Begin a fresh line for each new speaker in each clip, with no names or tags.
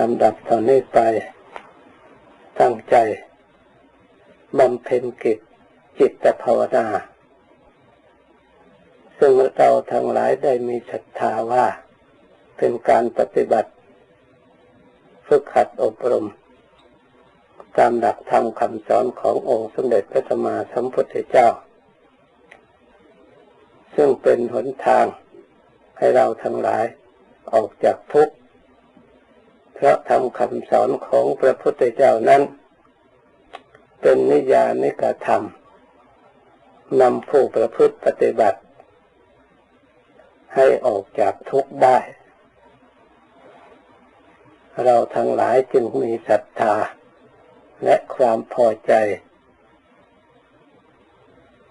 ลำดับตอนนี้ไป ตั้งใจบำเพ็ญกิจจิตภาวนา ซึ่งเราทั้งหลายได้มีศรัทธาว่า เป็นการปฏิบัติ ฝึกขัดอบรม ตามหลักธรรมคำสอนขององค์สมเด็จพระสัมมาสัมพุทธเจ้า ซึ่งเป็นหนทางให้เราทั้งหลายออกจากทุกข์ เพราะทำคำสอนของพระพุทธเจ้านั้น เป็นนิยานิกธรรมนำผู้ประพฤติปฏิบัติ ให้ออกจากทุกข์ได้ เราทั้งหลายจึงมีศรัทธา และความพอใจ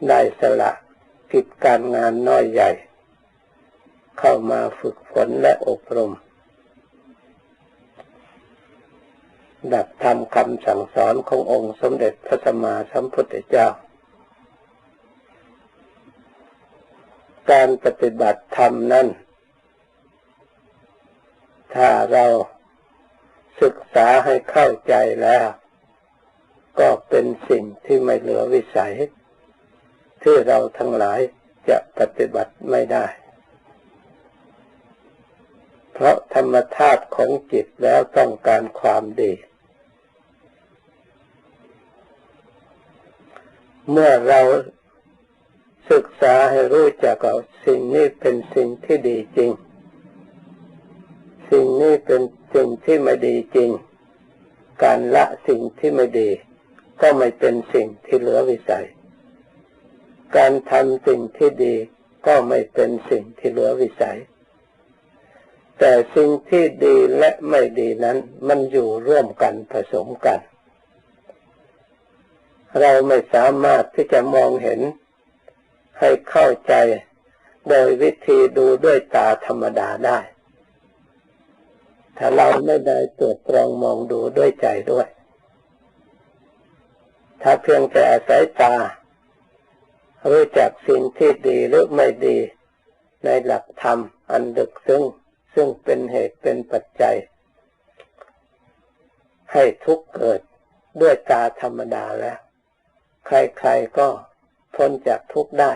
ได้สละกิจการงานน้อยใหญ่ เข้ามาฝึกฝนและอบรม ดักทำคำสั่งสอนขององค์สมเด็จพระสัมมาสัมพุทธเจ้า การปฏิบัติธรรมนั้น ถ้าเราศึกษาให้เข้าใจแล้ว ก็เป็นสิ่งที่ไม่เหลือวิสัย ที่เราทั้งหลายจะปฏิบัติไม่ได้ เพราะธรรมธาตุของจิตแล้วต้องการความดี เมื่อเราศึกษาให้รู้จักว่าสิ่งนี้เป็นสิ่งที่ดีจริง สิ่งนี้เป็นสิ่งที่ไม่ดีจริง การละสิ่งที่ไม่ดี ก็ไม่เป็นสิ่งที่เหลือวิสัย การทำสิ่งที่ดีก็ไม่เป็นสิ่งที่เหลือวิสัย แต่สิ่งที่ดีและไม่ดีนั้นมันอยู่ร่วมกันผสมกัน เราไม่สามารถที่จะมองเห็นให้เข้าใจโดยวิธีดูด้วยตาธรรมดาได้ ถ้าเราไม่ได้ตรวจตรองมองดูด้วยใจด้วย ถ้าเพียงแต่อาศัยตา รู้จักสิ่งที่ดีหรือไม่ดี ในหลักธรรมอันดึกซึ่งซึ่งเป็นเหตุเป็นปัจจัย ให้ทุกเกิดด้วยตาธรรมดาแล้ว ใครๆก็พ้นจากทุกข์ได้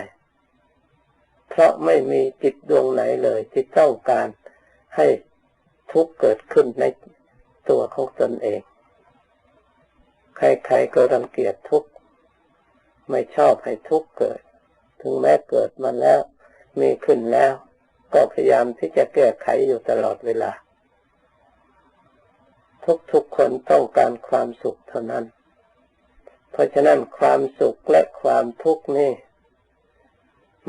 เพราะไม่มีจิตดวงไหนเลยที่ต้องการให้ทุกข์เกิดขึ้นในตัวของตนเอง ใครๆก็รังเกียจทุกข์ ไม่ชอบให้ทุกข์เกิด ถึงแม้เกิดมาแล้ว มีขึ้นแล้ว ก็พยายามที่จะแก้ไขอยู่ตลอดเวลา ทุกๆคนต้องการความสุขเท่านั้น เพราะฉะนั้นความสุขและความทุกข์นี่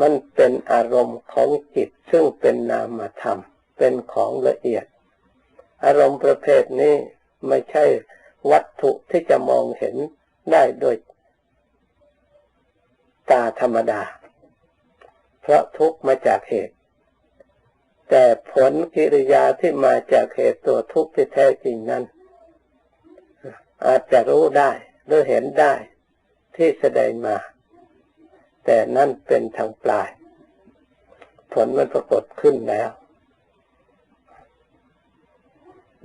มันเป็นอารมณ์ของจิตซึ่งเป็นนามธรรม เป็นของละเอียด อารมณ์ประเภทนี้ไม่ใช่วัตถุที่จะมองเห็นได้โดยตาธรรมดา เพราะทุกมาจากเหตุ แต่ผลกิริยาที่มาจากเหตุตัวทุกข์ที่แท้จริงนั้น อาจจะรู้ได้ หรือเห็นได้ที่แสดงมา แต่นั่นเป็นทางปลาย ผลมันปรากฏขึ้นแล้ว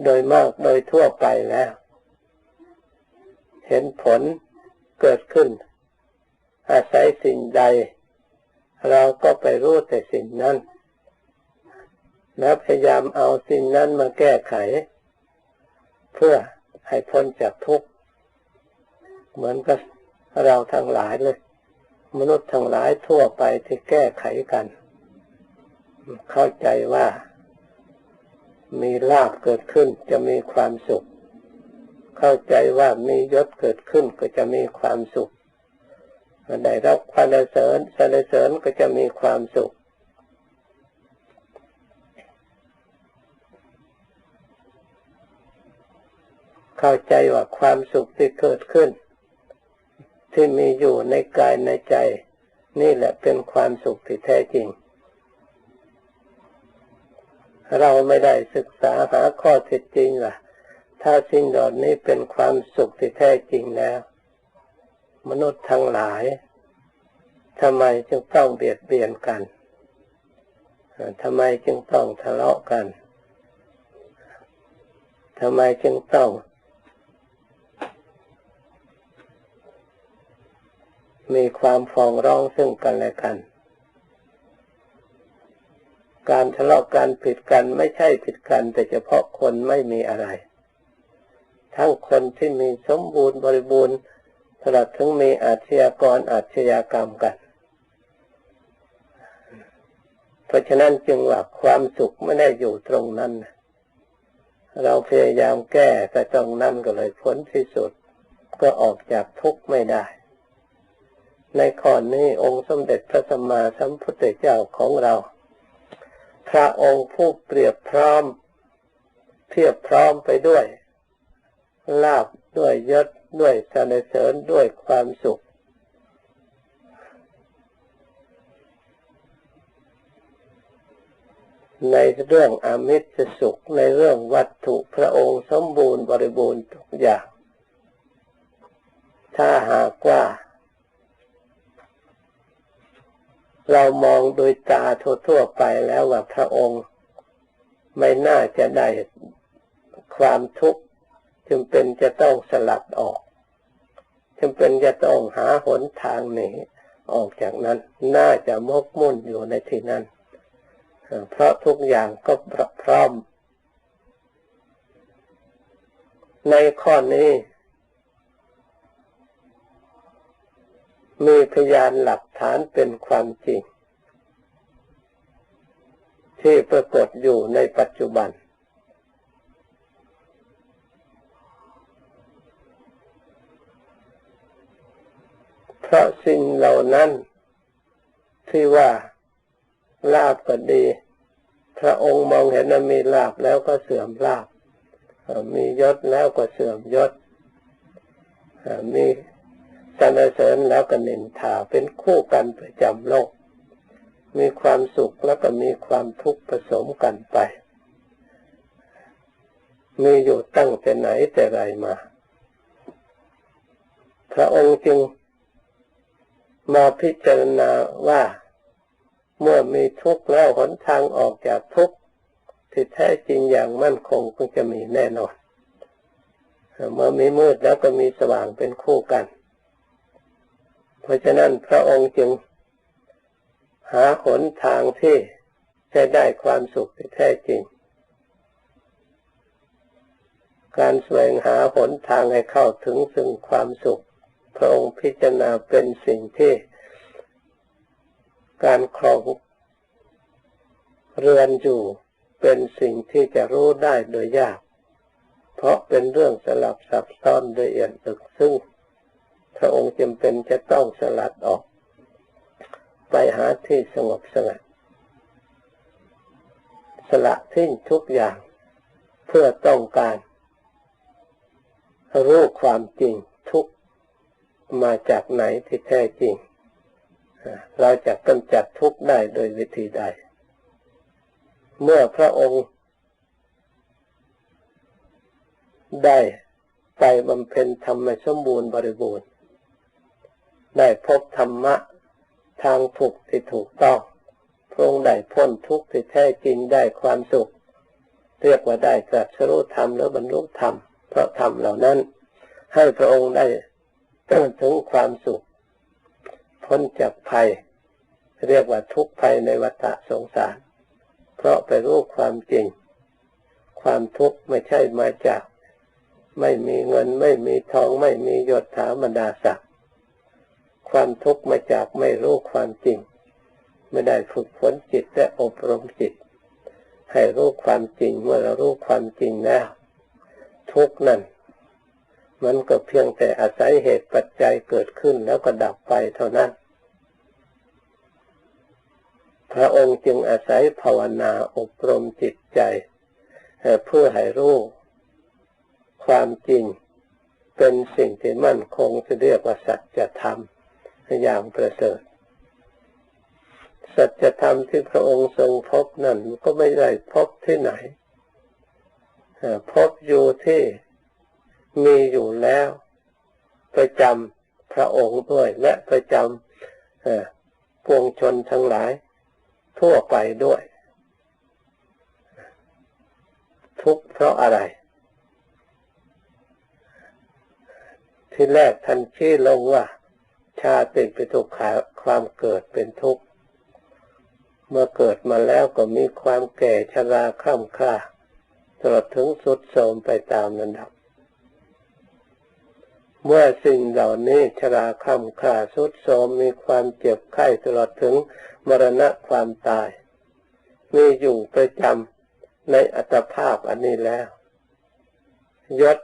โดยมากโดยทั่วไปแล้ว เห็นผลเกิดขึ้น อาศัยสิ่งใด เราก็ไปรู้แต่สิ่งนั้น แล้วพยายามเอาสิ่งนั้นมาแก้ไข เพื่อให้พ้นจากทุกข์ เหมือนกับเราทั้งหลายเลย มนุษย์ทั้งหลายทั่วไปที่แก้ไขกัน เข้าใจว่า มีลาบเกิดขึ้นจะมีความสุข เข้าใจว่ามียศเกิดขึ้นก็จะมีความสุขได้รับความเสริญสรรเสริญก็จะมีความสุข เข้าใจว่าความสุขที่เกิดขึ้น ที่มีอยู่ในกายในใจ นี่แหละเป็นความสุขที่แท้จริง เราไม่ได้ศึกษาหาข้อเท็จจริงล่ะ ถ้าสิ่งเหล่านี้เป็นความสุขที่แท้จริงแล้ว มนุษย์ทั้งหลายทำไมจึงต้องเบียดเบียนกันทำไมจึงต้องทะเลาะกันทำไมจึงต้อง มีความฟ้องร้องซึ่งกันและกัน การทะเลาะกันผิดกันไม่ใช่ผิดกัน แต่เฉพาะคนไม่มีอะไร ทั้งคนที่มีสมบูรณ์บริบูรณ์ตลอดถึงมีอาชญากรอาชญากรรมกัน เพราะฉะนั้นจึงว่าความสุขไม่ได้อยู่ตรงนั้น เราพยายามแก้แต่ตรงนั้นก็เลยผลที่สุดก็ออกจากทุกข์ไม่ได้ ในข้อนี้องค์สมเด็จพระสัมมาสัมพุทธเจ้าของเรา พระองค์ผู้เปรียบพร้อมเทียบพร้อมไปด้วย ลาบด้วยยศด้วยสรรเสริญด้วยความสุข ในเรื่องอามิสสุขในเรื่องวัตถุพระองค์สมบูรณ์บริบูรณ์ทุกอย่าง ถ้าหากว่า เรามองโดยตาทั่วๆไปแล้วว่าพระองค์ไม่น่าจะได้ความทุกข์จึงเป็นจะต้องสลัดออกจำเป็นจะต้องหาหนทางหนีออกจากนั้น น่าจะมกมุ่นอยู่ในที่นั้น เพราะทุกอย่างก็พร้อม ในข้อนี้ มีพยานหลักฐานเป็นความจริง ที่ปรากฏอยู่ในปัจจุบัน เพราะสิ่งเหล่านั้นที่ว่าลาบก็ดี พระองค์มองเห็นว่ามีลาบแล้วก็เสื่อมลาบ มียศแล้วก็เสื่อมยศ มี สรรเสริญแล้วก็นินทาเป็นคู่กันประจำโลก มีความสุขแล้วก็มีความทุกข์ผสมกันไป มีอยู่ตั้งแต่ไหนแต่ไรมา พระองค์จึงมาพิจารณาว่าเมื่อมีทุกข์แล้วหนทางออกจากทุกข์ที่แท้จริงอย่างมั่นคงคงจะมีแน่นอน เมื่อมีมืดแล้วก็มีสว่างเป็นคู่กัน เพราะฉะนั้นพระองค์จึงหาหนทางที่จะได้ความสุขที่แท้จริง การแสวงหาหนทางให้เข้าถึงซึ่งความสุข พระองค์พิจารณาเป็นสิ่งที่ การครองเรือนอยู่เป็นสิ่งที่จะรู้ได้โดยยาก เพราะเป็นเรื่องสลับซับซ้อนโดยเอียดตึกซึ่ง พระองค์จำเป็นจะต้องสลัดออก ไปหาที่สงบสงัด สละทิ้งทุกอย่างเพื่อต้องการ รู้ความจริงทุกมาจากไหนที่แท้จริง เราจะกำจัดทุกได้โดยวิธีใด เมื่อพระองค์ ได้ไปบำเพ็ญธรรมสมบูรณ์บริบูรณ์ ได้พบธรรมะทางถูกที่ถูกต้องพระองค์ได้พ้นทุกข์ที่แท้จริงได้ความสุข เรียกว่าได้ตรัสรู้ธรรมแล้วบรรลุธรรม เพราะธรรมเหล่านั้น ให้พระองค์ได้ถึงความสุข พ้นจากภัย เรียกว่าทุกภัยในวัฏสงสาร เพราะไปรู้ความจริง ความทุกข์ไม่ใช่มาจาก ไม่มีเงินไม่มีทองไม่มียศถาบรรดาศักดิ์ ความทุกข์มาจากไม่รู้ความจริง ไม่ได้ฝึกฝนจิตและอบรมจิต ให้รู้ความจริงเมื่อเรารู้ความจริงแล้วทุกนั้นมันก็เพียงแต่อาศัยเหตุปัจจัยเกิดขึ้นแล้วก็ดับไปเท่านั้น พระองค์จึงอาศัยภาวนาอบรมจิตใจเพื่อให้รู้ความจริงเป็นสิ่งที่มั่นคงจะเรียกว่าสัจธรรม อย่างประเสริฐสัจธรรมที่พระองค์ทรงพบนั่นก็ไม่ได้พบที่ไหนพบอยู่ที่มีอยู่แล้วประจำพระองค์ด้วย และประจำปวงชนทั้งหลาย ทั่วไปด้วย ทุกเพราะอะไร ที่แรกท่านชี้ลงว่า ชาติเป็นทุกข์ความเกิดเป็นทุกข์ เมื่อเกิดมาแล้วก็มีความแก่ชราคร่ำคร่าตลอดถึงสุดโทมไปตามระดับ เมื่อสิ่งเหล่านี้ชราคร่ำคร่าสุดโทมมีความเจ็บไข้ตลอดถึงมรณะความตาย มีอยู่ประจำในอัตภาพอันนี้แล้วยศ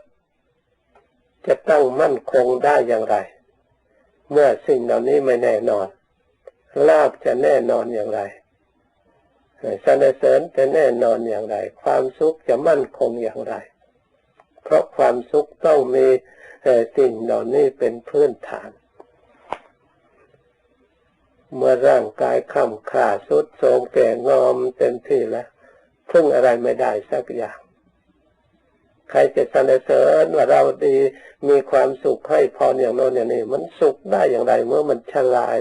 จะตั้งมั่นคงได้อย่างไร เมื่อสิ่งเหล่านี้ไม่แน่นอนลาบจะแน่นอนอย่างไรสรรเสริญจะแน่นอนอย่างไร ความสุขจะมั่นคงอย่างไร เพราะความสุขต้องมีสิ่งเหล่านี้เป็นพื้นฐาน เมื่อร่างกายคำำขาสุดโทรมแก่งอมเต็มที่แล้วพึ่งอะไรไม่ได้สักอย่าง ใครจะสรรเสริญว่าเราดีมีความสุขให้พรอย่างโน้นอย่างนี้ มันสุขได้อย่างไรเมื่อมันชลาย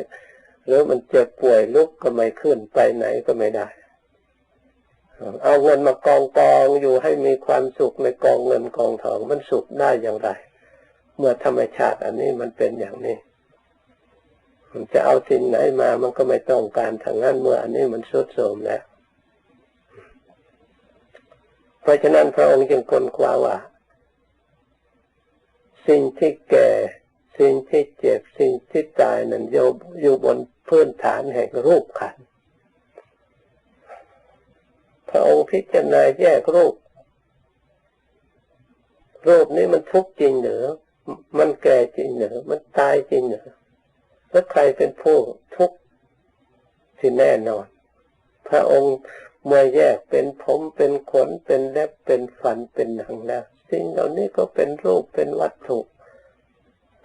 หรือมันเจ็บป่วยลุกก็ไม่ขึ้นไปไหนก็ไม่ได้ เอาเงินมากองกองอยู่ให้มีความสุขในกองเงินกองทอง มันสุขได้อย่างไร เมื่อธรรมชาติอันนี้มันเป็นอย่างนี้มันจะเอาสิ่งไหนมามันก็ไม่ต้องการทางนั้นเมื่ออันนี้มันสุดโทมแล้ว เพราะฉะนั้นพระองค์จึงค้นคว้าว่า สิ่งที่แก่ สิ่งที่เจ็บ สิ่งที่ตายนั้นอยู่บนพื้นฐานแห่งรูปขัน พระองค์พิจารณาแยกรูป รูปนี้มันทุกข์จริงเหรือ มันแก่จริงเหรือ มันตายจริงเหรือ แล้วใครเป็นผู้ทุกข์ที่แน่นอน พระองค์ เมื่อแยกเป็นผมเป็นขนเป็นเล็บเป็นฟันเป็นหนังแล้วสิ่งเหล่านี้ก็เป็นรูปเป็นวัตถุ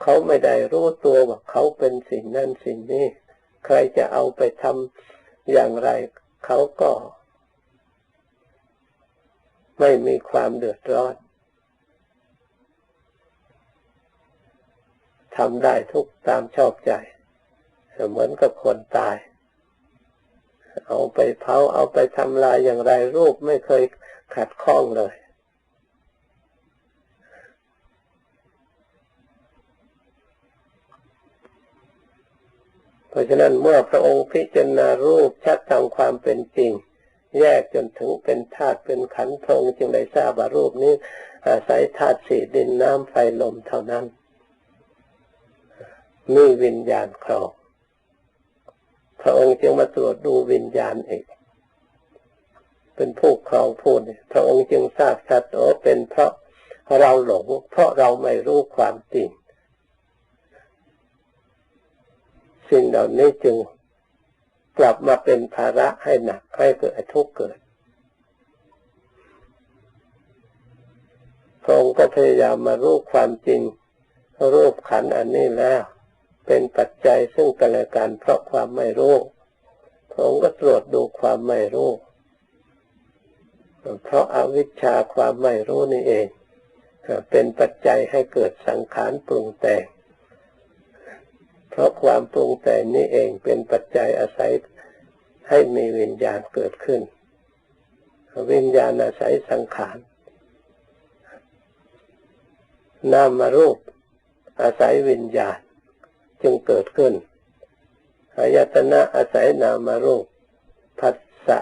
เขาไม่ได้รู้ตัวว่าเขาเป็นสิ่งนั้นสิ่งนี้ ใครจะเอาไปทำอย่างไร เขาก็ ไม่มีความเดือดร้อนทำได้ทุกตามชอบใจเหมือนกับคนตาย เอาไปเผาเอาไปทำลายอย่างไรรูปไม่เคยขัดข้องเลย เพราะฉะนั้นเมื่อพระองค์พิจารณารูปชัดตามความเป็นจริง แยกจนถึงเป็นธาตุเป็นขันธ์ทงจึงได้ทราบว่ารูปนี้ อาศัยธาตุสี่ดินน้ำไฟลมเท่านั้น มีวิญญาณครอง พระองค์จึงมาตรวจดูวิญญาณเองเป็นผู้ครองพูดพระองค์จึงทราบชัดโอ้เป็นเพราะเราหลง เพราะเราไม่รู้ความจริงสิ่งเหล่านี้จึงกลับมาเป็นภาระให้หนักให้เกิดทุกข์เกิดพระองค์ก็พยายามมารู้ความจริงรูปขันอันนี้แล้ว เป็นปัจจัยซึ่งกันและกันเพราะความไม่รู้พระองค์ก็ตรวจดูความไม่รู้ เพราะอาวิชชาความไม่รู้นี่เอง เป็นปัจจัยให้เกิดสังขารปรุงแต่ง เพราะความปรุงแต่งนี้เองเป็นปัจจัยอาศัยให้มีวิญญาณเกิดขึ้น วิญญาณอาศัยสังขาร นามารูปอาศัยวิญญาณ จึงเกิดขึ้นอายตนะอาศัยนามารูปผัสสะ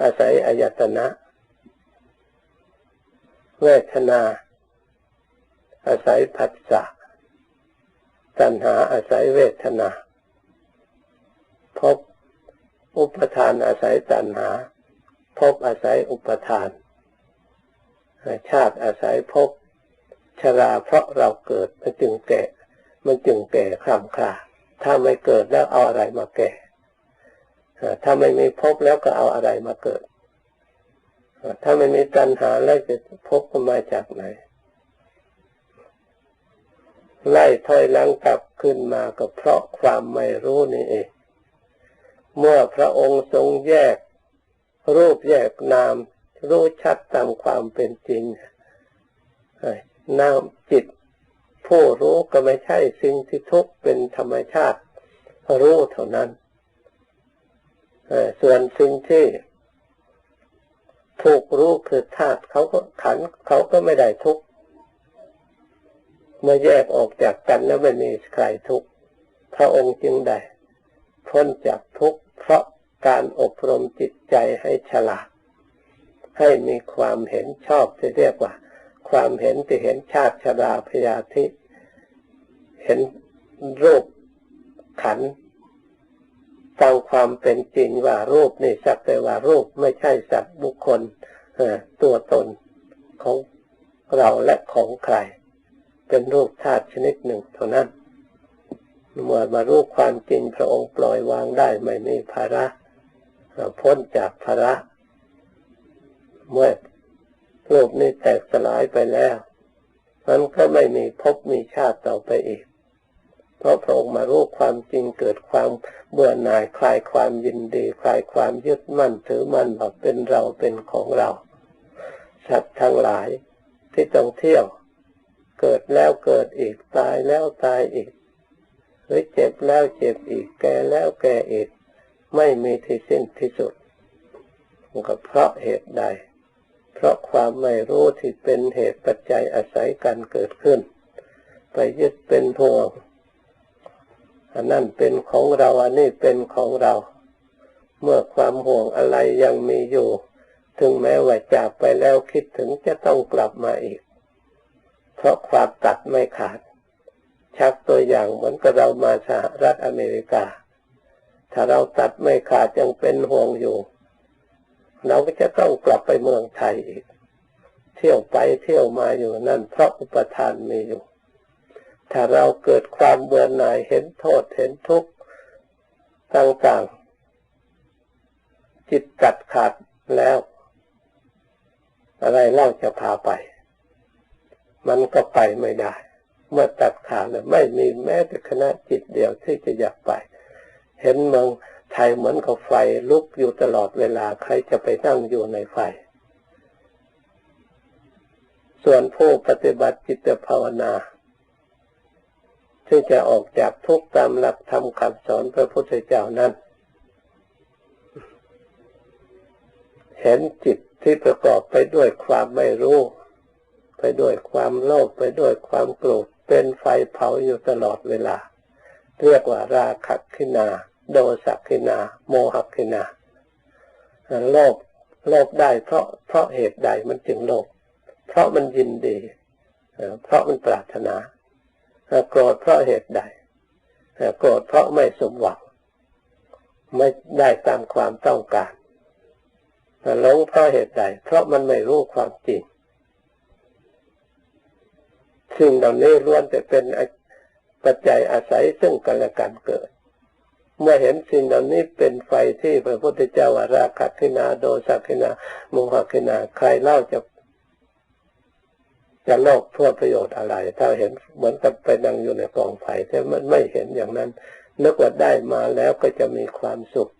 อาศัยอายตนะ เวทนา อาศัยผัสสะตัณหาอาศัยเวทนาพบอุปทานอาศัยตัณหาพบอาศัยอุปทาน ชาติอาศัยพบชราเพราะเราเกิดมันจึงแก่ มันจึงแก่คลำคลาถ้าไม่เกิดแล้วเอาอะไรมาแก่ ถ้าไม่มีพบแล้วก็เอาอะไรมาเกิด ถ้าไม่มีตัณหาแล้วจะพบก็มาจากไหน ไล่ถอยหลังกลับขึ้นมาก็เพราะความไม่รู้นี่เอง เมื่อพระองค์ทรงแยก รูปแยกนาม รู้ชัดตามความเป็นจริงนามจิต ผู้รู้ก็ไม่ใช่สิ่งที่ทุกเป็นธรรมชาติ รู้เท่านั้นส่วนสิ่งที่ถูกรู้คือธาตุเขาก็ขันเขาก็ไม่ได้ทุกเมื่อแยกออกจากกันแล้วไม่มีใครทุกข์พระองค์จึงได้พ้นจากทุกข์เพราะการอบรมจิตใจให้ฉลาด ให้มีความเห็นชอบที่เรียกว่า ความเห็นที่เห็นชาติชราพยาธิ เห็นรูปขันตามความเป็นจริงว่ารูปนี่สักแต่ว่ารูปไม่ใช่สัตว์บุคคลตัวตนของเราและของใคร เป็นรูปธาตุชนิดหนึ่งเท่านั้นเมื่อมารู้ความจริงพระองค์ปล่อยวางได้ไม่มีภาระพ้นจากภาระ เมื่อรูปนี้แตกสลายไปแล้ว มันก็ไม่มีภพมีชาติต่อไปอีก เพราะพระองค์มารู้ความจริงเกิดความเบื่อหน่ายคลายความยินดีคลายความยึดมั่นถือมั่นว่าเป็นเราเป็นของเรา สัตว์ทั้งหลายที่ต้องเที่ยว เกิดแล้วเกิดอีกตายแล้วตายอีกหรือเจ็บแล้วเจ็บอีกแก่แล้วแก่อีก ไม่มีที่สิ้นที่สุดก็เพราะเหตุใด เพราะความไม่รู้ที่เป็นเหตุปัจจัยอาศัยกันเกิดขึ้น ไปยึดเป็นห่วง อันนั้นเป็นของเราอันนี้เป็นของเรา เมื่อความห่วงอะไรยังมีอยู่ ถึงแม้ว่าจากไปแล้วคิดถึงจะต้องกลับมาอีก เพราะความตัดไม่ขาด ชักตัวอย่างเหมือนกับเรามาสหรัฐอเมริกา ถ้าเราตัดไม่ขาดยังเป็นห่วงอยู่ เราก็จะต้องกลับไปเมืองไทยอีก เที่ยวไปเที่ยวมาอยู่นั่นเพราะอุปทานมีอยู่ ถ้าเราเกิดความเบื่อหน่ายเห็นโทษเห็นทุกข์ต่างๆ จิตกัดขาดแล้ว อะไรเล่าจะพาไป มันก็ไปไม่ได้ เมื่อตัดขาดแล้วไม่มีแม้แต่คณะจิตเดียวที่จะอยากไป เห็นเมืองไทยเหมือนกับไฟลุกอยู่ตลอดเวลาใครจะไปนั่งอยู่ในไฟส่วนผู้ปฏิบัติจิตภาวนา ที่จะออกจากทุกข์ตามหลักธรรมคำสอนพระพุทธเจ้านั้น เห็นจิตที่ประกอบไปด้วยความไม่รู้ ไปด้วยความโลภไปด้วยความโกรธเป็นไฟเผาอยู่ตลอดเวลา เรียกว่าราคะขินา โดสักขินา โมหขินาโลภโลภได้เพราะเพราะเหตุใดมันจึงโลภเพราะมันยินดี เพราะมันปรารถนา โกรธเพราะเหตุใดโกรธเพราะไม่สมหวัง ไม่ได้ตามความต้องการหลงเพราะเหตุใด เพราะมันไม่รู้ความจริงสิ่งเหล่านี้ล้วนแต่เป็นปัจจัยอาศัยซึ่งกันและกันเกิด เมื่อเห็นสิ่งเหล่านี้เป็นไฟที่พระพุทธเจ้าว่าราคะขินาโดสักขินาโมหขินาใครเล่าจะ จะโลกเพื่อประโยชน์อะไร ถ้าเห็นเหมือนกับไปนั่งอยู่ในกองไฟแต่มันไม่เห็นอย่างนั้น นึกว่าได้มาแล้วก็จะมีความสุข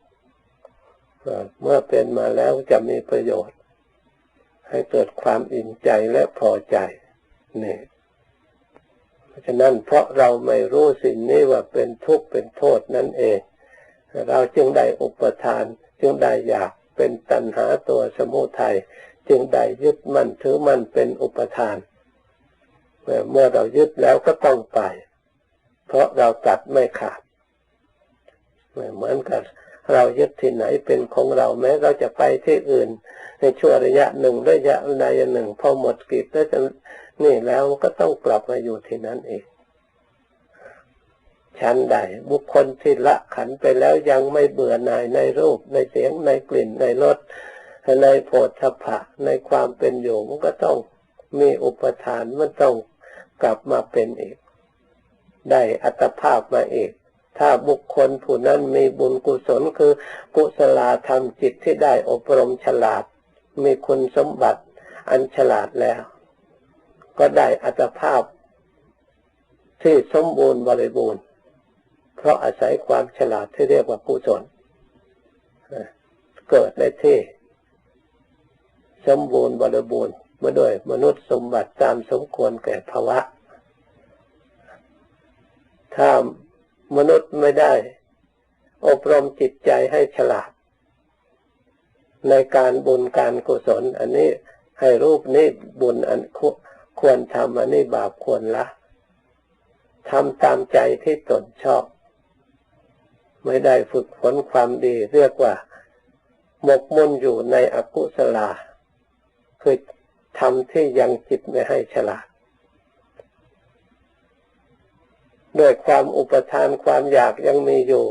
เมื่อเป็นมาแล้วจะมีประโยชน์ ให้เกิดความอิ่มใจและพอใจนี่เพราะฉะนั้นเพราะเราไม่รู้สิ่งนี้ว่าเป็นทุกข์เป็นโทษนั่นเอง เราจึงได้อุปทาน จึงได้อยากเป็นตัณหาตัวสมุทัยจึงได้ยึดมั่นถือมั่นเป็นอุปทาน เมื่อเรายึดแล้วก็ต้องไป เพราะเราตัดไม่ขาด เหมือนกัน เรายึดที่ไหนเป็นของเราแม้เราจะไปที่อื่น ในช่วงระยะหนึ่งระยะใดหนึ่งพอหมดกิจแล้วจะนี่แล้วก็ต้องกลับมาอยู่ที่นั้นเองชั้นใดบุคคลที่ละขันไปแล้วยังไม่เบื่อหน่ายในรูปในเสียงในกลิ่นในรสในโผฏฐัพพะในความเป็นอยู่มันก็ต้องมีอุปทานมันต้อง กลับมาเป็นอีก ได้อัตภาพมาอีก ถ้าบุคคลผู้นั้นมีบุญกุศลคือกุศลธรรมจิตที่ได้อบรมฉลาด มีคุณสมบัติอันฉลาดแล้ว ก็ได้อัตภาพ ที่สมบูรณ์บริบูรณ์ เพราะอาศัยความฉลาดที่เรียกว่ากุศลเกิดในที่สมบูรณ์บริบูรณ์ มาด้วยมนุษย์สมบัติตามสมควรแก่ภาวะ ถ้ามนุษย์ไม่ได้ อบรมจิตใจให้ฉลาด ในการบุญการกุศล อันนี้ให้รูปนี้บุญอันควรทำอันนี้บาปควรละทำตามใจที่ตนชอบ ไม่ได้ฝึกฝนความดีเรียกว่า หมกมุ่นอยู่ในอกุศลาคือ ทำที่ยังจิตไม่ให้ฉลาด ด้วยความอุปทานความอยากยังมีอยู่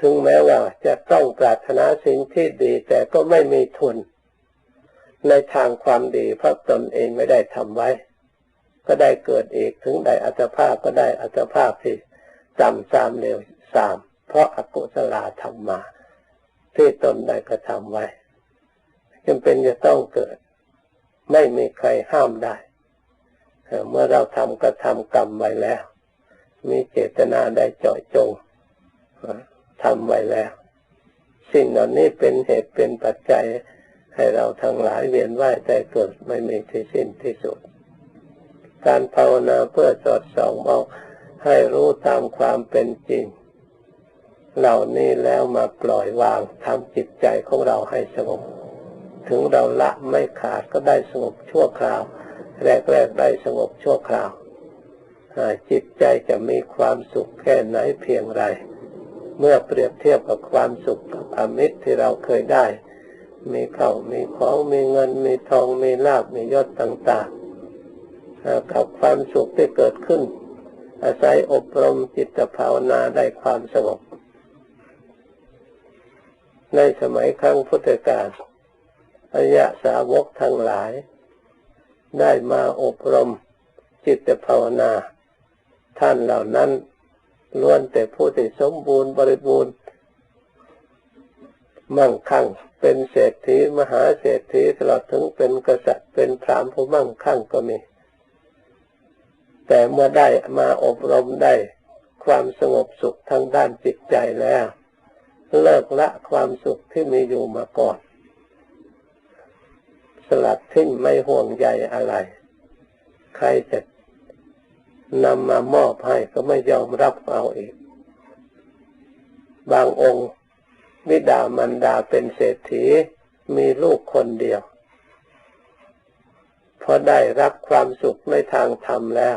ถึงแม้ว่าจะต้องปรารถนาสิ่งที่ดี แต่ก็ไม่มีทุน ในทางความดีเพราะตนเองไม่ได้ทำไว้ ก็ได้เกิดอีกถึงได้อัตภาพก็ได้อัตภาพที่จำสามเร็วสามเพราะอากุศลาทำมา ที่ตนได้กระทำไว้จำเป็นจะต้องเกิด ไม่มีใครห้ามได้ เมื่อเราทำกระทำกรรมไว้แล้ว มีเจตนาได้เจาะจงทำไว้แล้ว สิ่งเหล่านี้เป็นเหตุเป็นปัจจัยให้เราทั้งหลายเวียนว่ายใจเกิดไม่มีที่สิ้นที่สุด การภาวนาเพื่อสอดส่องเอาให้รู้ตามความเป็นจริง เหล่านี้แล้วมาปล่อยวางทำจิตใจของเราให้สงบ ถึงเราละไม่ขาดก็ได้สงบชั่วคราว แรก ๆ ได้สงบชั่วคราวจิตใจจะมีความสุขแค่ไหนเพียงไร เมื่อเปรียบเทียบกับความสุขกับอมิตรที่เราเคยได้ มีเข้ามีของมีเงิน มีทองมีลาบมียศต่างๆกับความสุขที่เกิดขึ้น อาศัยอบรมจิตภาวนาได้ความสงบในสมัยครั้งพุทธกาล อริยสาวกทั้งหลาย ได้มาอบรมจิตภาวนา ท่านเหล่านั้นล้วนแต่ผู้ที่สมบูรณ์บริบูรณ์ มั่งคั่งเป็นเศรษฐีมหาเศรษฐีตลอดถึงเป็นกษัตริย์เป็นพรามผู้มั่งคั่งก็มี แต่เมื่อได้มาอบรมได้ความสงบสุขทางด้านจิตใจแล้ว เลิกละความสุขที่มีอยู่มาก่อน สลัดทิ้งไม่ห่วงใยอะไร ใครจะนำมามอบให้ก็ไม่ยอมรับเอาอีก บางองค์วิดามันดาเป็นเศรษฐีมีลูกคนเดียว พอได้รับความสุขในทางธรรมแล้ว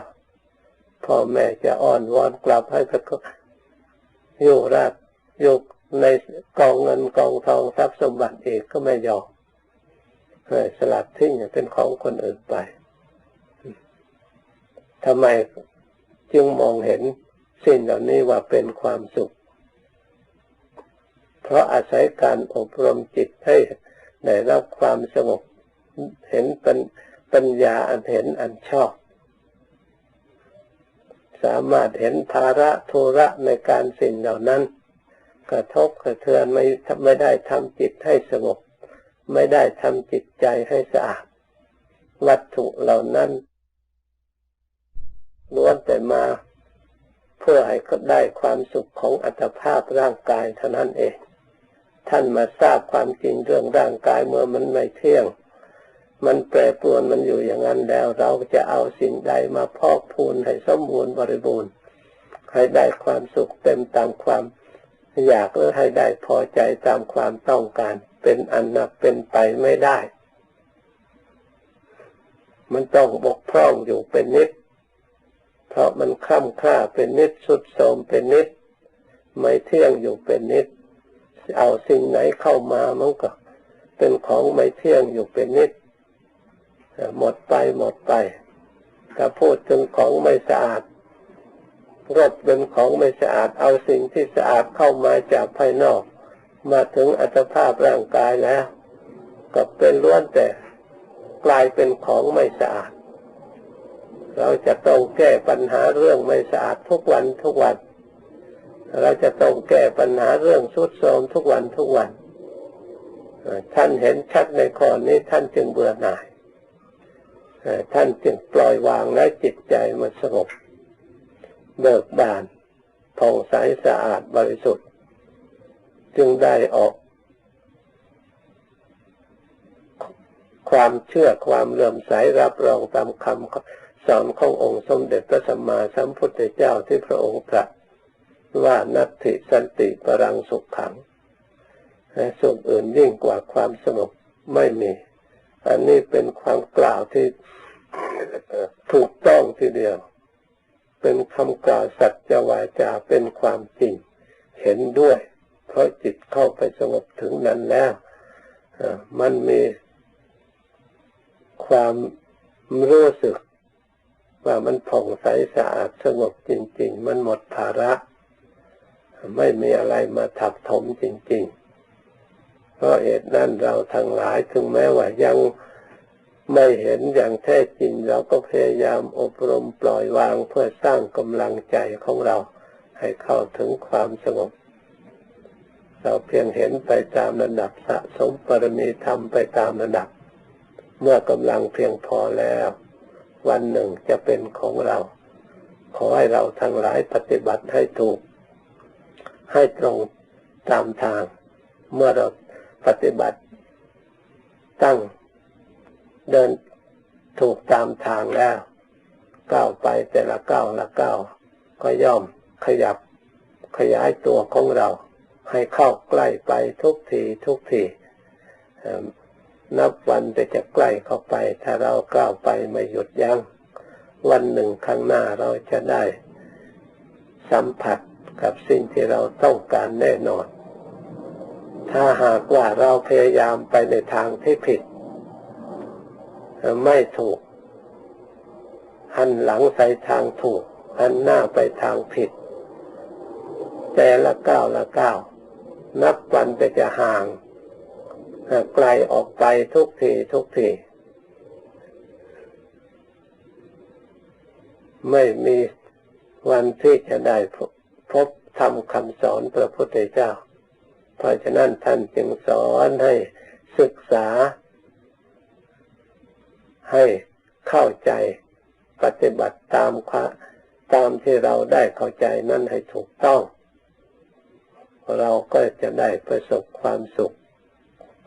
พ่อแม่จะอ่อนวอนกลับให้ก็อยู่ราบอยู่ในกองเงินกองทองทรัพย์สมบัติเอกก็ไม่ยอม สลัดทิ้งเป็นของคนอื่นไปทำไมจึงมองเห็นสิ่งเหล่านี้ว่าเป็นความสุข เพราะอาศัยการอบรมจิตให้ได้รับความสงบเห็นเป็นปัญญาอันเห็นอันชอบ สามารถเห็นภาระโทระในการสิ่งเหล่านั้น กระทบกระเทือนไม่ไม่ได้ทำจิตให้สงบ ไม่ได้ทำจิตใจให้สะอาด วัตถุเหล่านั้นล้วนแต่มาเพื่อให้ได้ความสุขของอัตภาพร่างกายเท่านั้นเอง ท่านมาทราบความจริงเรื่องร่างกายเมื่อมันไม่เที่ยง มันแปรปรวนมันอยู่อย่างนั้นแล้ว เราจะเอาสิ่งใดมาพอกพูนให้สมบูรณ์บริบูรณ์ให้ได้ความสุขเต็มตามความอยากหรือให้ได้พอใจตามความต้องการ เป็นอันนับเป็นไปไม่ได้ มันต้องบกพร่องอยู่เป็นนิด เพราะมันค่ำค่าเป็นนิดสุดโทมเป็นนิด ไม่เที่ยงอยู่เป็นนิด เอาสิ่งไหนเข้ามามันก็เป็นของไม่เที่ยงอยู่เป็นนิด หมดไปหมดไปถ้าพูดถึงของไม่สะอาดรถเป็นของไม่สะอาด เอาสิ่งที่สะอาดเข้ามาจากภายนอก มาถึงอัตภาพร่างกายแล้ว ก็เป็นล้วนแต่กลายเป็นของไม่สะอาด เราจะต้องแก้ปัญหาเรื่องไม่สะอาดทุกวันทุกวัน เราจะต้องแก้ปัญหาเรื่องสุดโทมทุกวันทุกวัน ท่านเห็นชัดในข้อนี้ท่านจึงเบื่อหน่าย ท่านจึงปล่อยวางและจิตใจมันสงบเบิกบานผ่องใสสะอาดบริสุทธิ์ จึงได้ออก ความเชื่อความเลื่อมใสรับรองตามคำสอนขององค์สมเด็จพระสัมมาสัมพุทธเจ้าที่พระองค์ตรัสว่านัตถิสันติปรังสุขขังสุขอื่นยิ่งกว่าความสงบไม่มี อันนี้เป็นความกล่าวที่ถูกต้องทีเดียว เป็นคำกล่าวสัจวาจาเป็นความจริง เห็นด้วย เพราะจิตเข้าไปสงบถึงนั้นแล้วมันมีความรู้สึกว่ามันผ่องใสสะอาดสงบจริง ๆ มันหมดภาระ ไม่มีอะไรมาถักถมจริง ๆ เพราะเหตุนั้นเราทั้งหลายถึงแม้ว่ายังไม่เห็นอย่างแท้จริงเราก็พยายามอบรมปล่อยวางเพื่อสร้างกำลังใจของเรา ให้เข้าถึงความสงบ เราเพียงเห็นไปตามระดับสะสมปรมีธรรมไปตามระดับ เมื่อกำลังเพียงพอแล้ว วันหนึ่งจะเป็นของเรา ขอให้เราทั้งหลายปฏิบัติให้ถูก ให้ตรงตามทาง เมื่อเราปฏิบัติ ตั้งเดินถูกตามทางแล้วก้าวไปแต่ละก้าวละก้าวก็ย่อมขยับขยายตัวของเรา ให้เข้าใกล้ไปทุกทีทุกทีนับวันแต่จะใกล้เข้าไป ถ้าเราก้าวไปไม่หยุดยัง้งวันหนึ่งข้างหน้าเราจะได้ สัมผัสกับสิ่งที่เราต้องการแน่นอน ถ้าหากว่าเราพยายามไปในทางที่ผิด ไม่ถูก หันหลังใส่ทางถูก หันหน้าไปทางผิด แต่ละก้าวละก้าว นับวันแต่จะห่างไกลออกไปทุกทีทุกทีไม่มีวันที่จะได้พบทำคำสอนพระพุทธเจ้า เพราะฉะนั้นท่านจึงสอนให้ศึกษา ให้เข้าใจปฏิบัติตามตามที่เราได้เข้าใจนั้นให้ถูกต้อง เราก็จะได้ประสบความสุข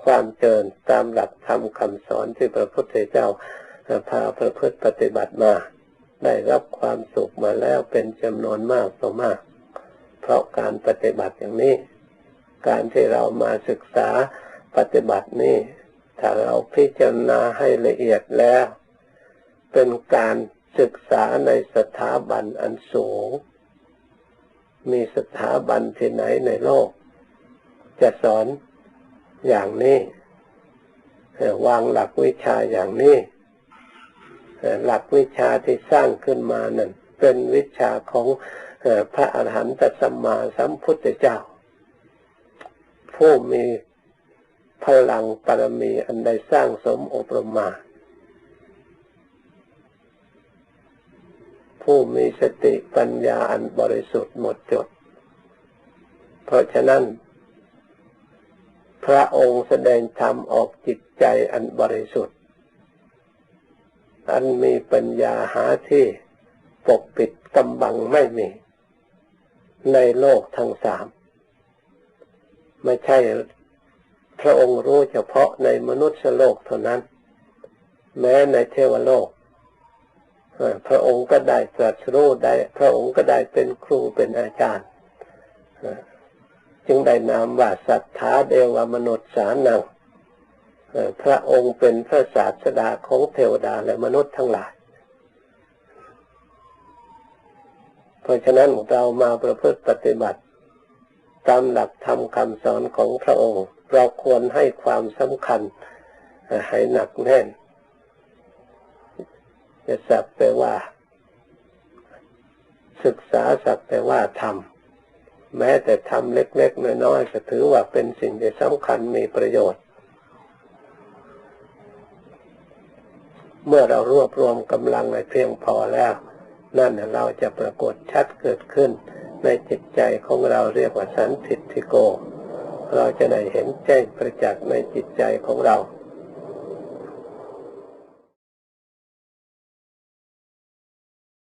ความเจริญตามหลักธรรมคำสอนที่พระพุทธเจ้าพาประพฤติปฏิบัติมา ได้รับความสุขมาแล้วเป็นจำนวนมากต่อมาก เพราะการปฏิบัติอย่างนี้ การที่เรามาศึกษาปฏิบัตินี้ ถ้าเราพิจารณาให้ละเอียดแล้ว เป็นการศึกษาในสถาบันอันสูง มีสถาบันที่ไหนในโลก จะสอนอย่างนี้วางหลักวิชาอย่างนี้หลักวิชาที่สร้างขึ้นมานั้นเป็นวิชาของพระอาหารหันตสัมมาสัมพุทธเจ้า ผู้มีพลังปรมีอันใดสร้างสมอบรมมา ผู้มีสติปัญญาอันบริสุทธิ์หมดจด เพราะฉะนั้น พระองค์แสดงธรรมออกจิตใจอันบริสุทธิ์ อันมีปัญญาหาที่ปกปิดกำบังไม่มี ในโลกทั้งสาม ไม่ใช่พระองค์รู้เฉพาะในมนุษย์โลกเท่านั้น แม้ในเทวโลก พระองค์ก็ได้ตรัสรู้ได้ พระองค์ก็ได้เป็นครูเป็นอาจารย์ จึงได้นามว่าสัทธาเดวมนุษย์สานังพระองค์เป็นพระศาสดาของเทวดาและมนุษย์ทั้งหลาย เพราะฉะนั้นเรามาประพฤติปฏิบัติ ตามหลักธรรมคำสอนของพระองค์ เราควรให้ความสำคัญให้หนักแน่น จะสักแต่ว่า ศึกษาสักแต่ว่าทำแม้แต่ทำเล็กๆน้อยๆก็ถือว่าเป็นสิ่งที่สำคัญมีประโยชน์ เมื่อเรารวบรวมกำลังในเพียงพอแล้ว นั่นเราจะปรากฏชัดเกิดขึ้น ในจิตใจของเราเรียกว่าสันติโก เราจะได้เห็นแจ้งประจักษ์ในจิตใจของเรา